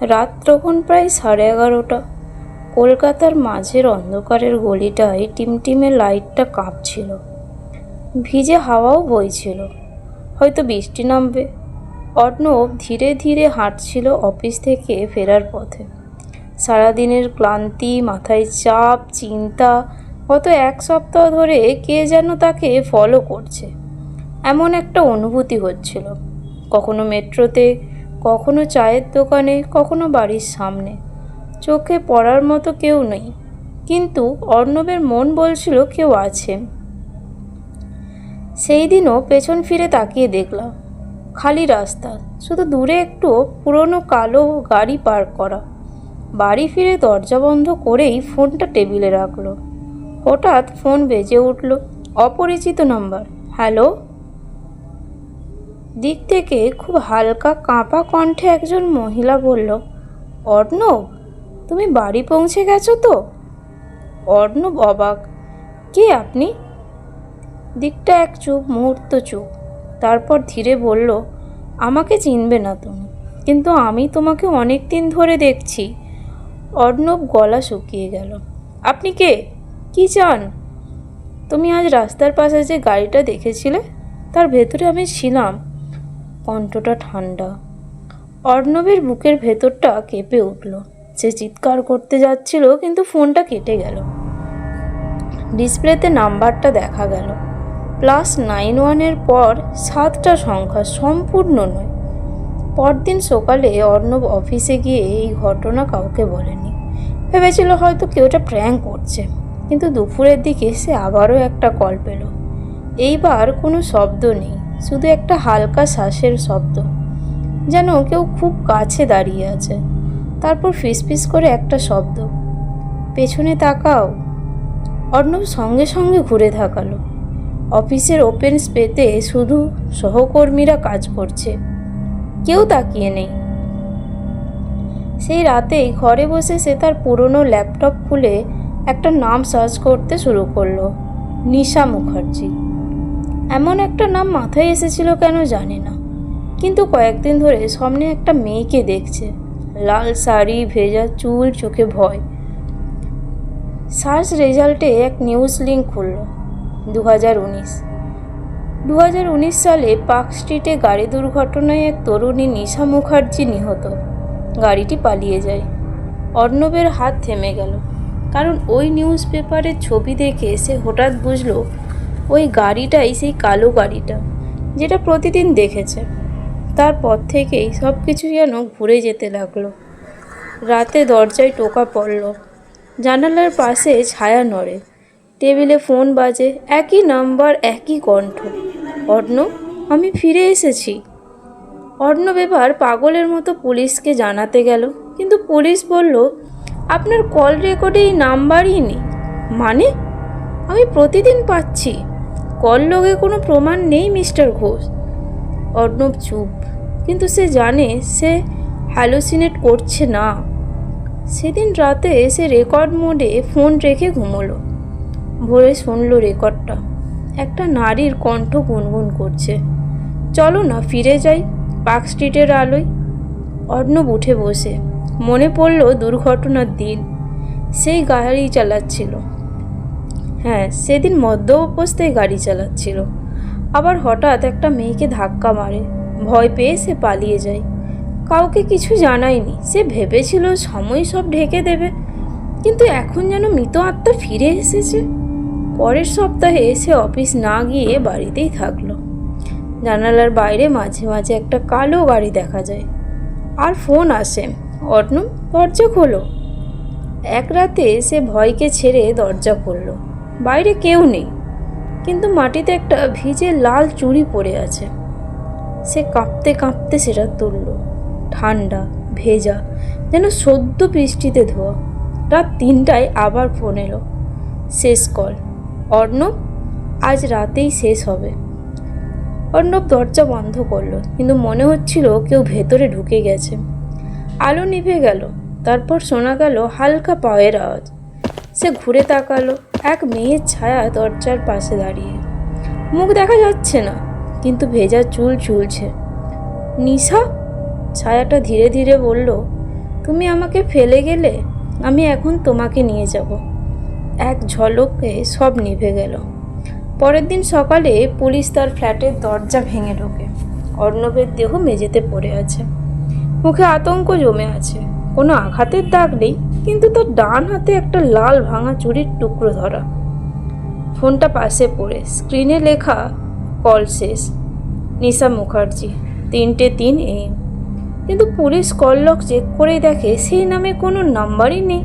রাত তখন প্রায় সাড়ে এগারোটা। কলকাতার মাঝের অন্ধকারের গলিটায় টিমটিমে লাইটটা কাঁপছিল। ভিজে হাওয়াও বইছিল। হয়তো বৃষ্টি নামবে। অর্ণব ধীরে ধীরে হাঁটছিল অফিস থেকে ফেরার পথে। সারাদিনের ক্লান্তি, মাথায় চাপ, চিন্তা, গত এক সপ্তাহ ধরে কে যেন তাকে ফলো করছে। এমন একটা অনুভূতি হচ্ছিল। কখনো মেট্রোতে কখনো চায়ের দোকানে, কখনো বাড়ির সামনে। চোখে পড়ার মতো কেউ নেই। কিন্তু অর্ণবের মন বলছিল কেউ আছে। সেই দিনও পেছন ফিরে তাকিয়ে দেখলাম। খালি রাস্তা, শুধু দূরে একটু পুরনো কালো গাড়ি পার্ক করা। বাড়ি ফিরে দরজা বন্ধ করেই ফোনটা টেবিলে রাখল। হঠাৎ ফোন বেজে উঠল, অপরিচিত নাম্বার। হ্যালো? দিক থেকে খুব হালকা কাঁপা কণ্ঠে একজন মহিলা বলল, অর্ণব, তুমি বাড়ি পৌঁছে গেছো তো? অর্ণব অবাক, কে আপনি? দিকটা এক চুপ মুহূর্ত চুপ। তারপর ধীরে বলল, আমাকে চিনবে না তুমি, কিন্তু আমি তোমাকে অনেক দিন ধরে দেখছি। অর্ণব গলা শুকিয়ে গেল, আপনি কে? কি চান? তুমি আজ রাস্তার পাশে যে গাড়িটা দেখেছিলে, তার ভেতরে আমি ছিলাম। কণ্ঠটা ঠান্ডা অর্ণবের বুকের ভেতরটা কেঁপে উঠল। সে চিৎকার করতে যাচ্ছিল, কিন্তু ফোনটা কেটে গেল। ডিসপ্লেতে নাম্বারটা দেখা গেল। প্লাস নাইন ওয়ানের পর সাতটা সংখ্যা সম্পূর্ণ নয়। পরদিন সকালে অর্ণব অফিসে গিয়ে এই ঘটনা কাউকে বলেনি। ভেবেছিল হয়তো কেউটা প্র্যাঙ্ক করছে, কিন্তু দুপুরের দিকে সে আবারও একটা কল পেল। এইবার কোনো শব্দ নেই। শুধু একটা হালকা শ্বাসের শব্দ, যেন কেউ খুব কাছে দাঁড়িয়ে আছে। তারপর ফিসফিস করে একটা শব্দ, পেছনে তাকাও। অর্ণব সঙ্গে সঙ্গে ঘুরে থাকালো অফিসের ওপেন স্পেতে শুধু সহকর্মীরা কাজ করছে, কেউ তাকিয়ে নেই। সেই রাতেই ঘরে বসে সে তার পুরনো ল্যাপটপ খুলে একটা নাম সার্চ করতে শুরু করল, নিশা মুখার্জি। এমন একটা নাম মাথায় এসেছিল কেন জানে না। কিন্তু কয়েকদিন ধরে সামনে একটা মেয়েকে দেখছে। লাল শাড়ি, ভেজা চুল, চোখে ভয়। সার্চ রেজাল্টে এক নিউজ লিঙ্ক খুলল দু হাজার উনিশ। দু হাজার উনিশ সালে পার্ক স্ট্রিটে গাড়ি দুর্ঘটনায় এক তরুণী নিশা মুখার্জি নিহত। গাড়িটি পালিয়ে যায়। অর্ণবের হাত থেমে গেল। কারণ ওই নিউজ পেপারের ছবি দেখে সে হঠাৎ বুঝলো ওই গাড়িটাই সেই কালো গাড়িটা, যেটা প্রতিদিন দেখেছে। তারপর থেকেই সব কিছু যেন ঘুরে যেতে লাগল। রাতে দরজায় টোকা পড়ল। জানালার পাশে ছায়া নড়ে। টেবিলে ফোন বাজে, একই নাম্বার, একই কণ্ঠ। অর্ণব, আমি ফিরে এসেছি। অর্ণব এবার পাগলের মতো পুলিশকে জানাতে গেল, কিন্তু পুলিশ বলল, আপনার কল রেকর্ডে এই নাম্বারই নেই। মানে? আমি প্রতিদিন পাচ্ছি। কল লগে কোনো প্রমাণ নেই, মিস্টার ঘোষ। অর্ণব চুপ, কিন্তু সে জানে সে হ্যালোসিনেট করছে না। সেদিন রাতে সে রেকর্ড মোডে ফোন রেখে ঘুমোলো। ভোরে শুনলো রেকর্ডটা। একটা নারীর কণ্ঠ গুনগুন করছে। চলো না, ফিরে যাই, পার্ক স্ট্রিটের আলোয়। অর্ণব উঠে বসে। মনে পড়ল দুর্ঘটনার দিন। সেই গাড়ি চালাচ্ছিল। হ্যাঁ সেদিন মদ্য অবস্থায় গাড়ি চালাচ্ছিল। আবার হঠাৎ একটা মেয়েকে ধাক্কা মারে। ভয় পেয়ে সে পালিয়ে যায়। কাউকে কিছু জানায়নি। সে ভেবেছিল সময় সব ঢেকে দেবে। কিন্তু এখন যেন মৃত আত্মা ফিরে এসেছে। পরের সপ্তাহে সে অফিস না গিয়ে বাড়িতেই থাকল। জানালার বাইরে মাঝে মাঝে একটা কালো গাড়ি দেখা যায়। আর ফোন আসে। অর্ণব দরজা খোলো। এক রাতে সে ভয়কে ছেড়ে দরজা খুলল। বাইরে কেউ নেই। কিন্তু মাটিতে একটা ভিজে লাল চুড়ি পড়ে আছে। সে কাঁপতে কাঁপতে সেটা তুলল। ঠান্ডা, ভেজা, যেন সদ্য বৃষ্টিতে ধোয়া। রাত তিনটায় আবার ফোন এলো। শেষ কল। অর্ণব, আজ রাতেই শেষ হবে। অর্ণব দরজা বন্ধ করল, কিন্তু মনে হচ্ছিল কেউ ভেতরে ঢুকে গেছে। আলো নিভে গেল, তারপর শোনা গেল হালকা পায়ের আওয়াজ। সে ঘুরে তাকালো এক মেয়ের ছায়া দরজার পাশে দাঁড়িয়ে। মুখ দেখা যাচ্ছে না, কিন্তু ভেজা চুল চুলছে নিশা? ছায়াটা ধীরে ধীরে বলল, তুমি আমাকে ফেলে গেলে আমি এখন তোমাকে নিয়ে যাব। এক ঝলকে সব নিভে গেল। পরের দিন সকালে পুলিশ তার ফ্ল্যাটের দরজা ভেঙে ঢোকে। অর্ণবের দেহ মেঝেতে পড়ে আছে। মুখে আতঙ্ক জমে আছে। কোনো আঘাতের দাগ নেই। কিন্তু তার ডান হাতে একটা লাল ভাঙা চুরির টুকরো ধরা। ফোনটা পাশে পড়ে। স্ক্রিনে লেখা, কল শেষ। নিশা মুখার্জি। তিনটে তিন এম। কিন্তু পুলিশ কল লক চেক করে দেখে সেই নামে কোনো নাম্বারই নেই।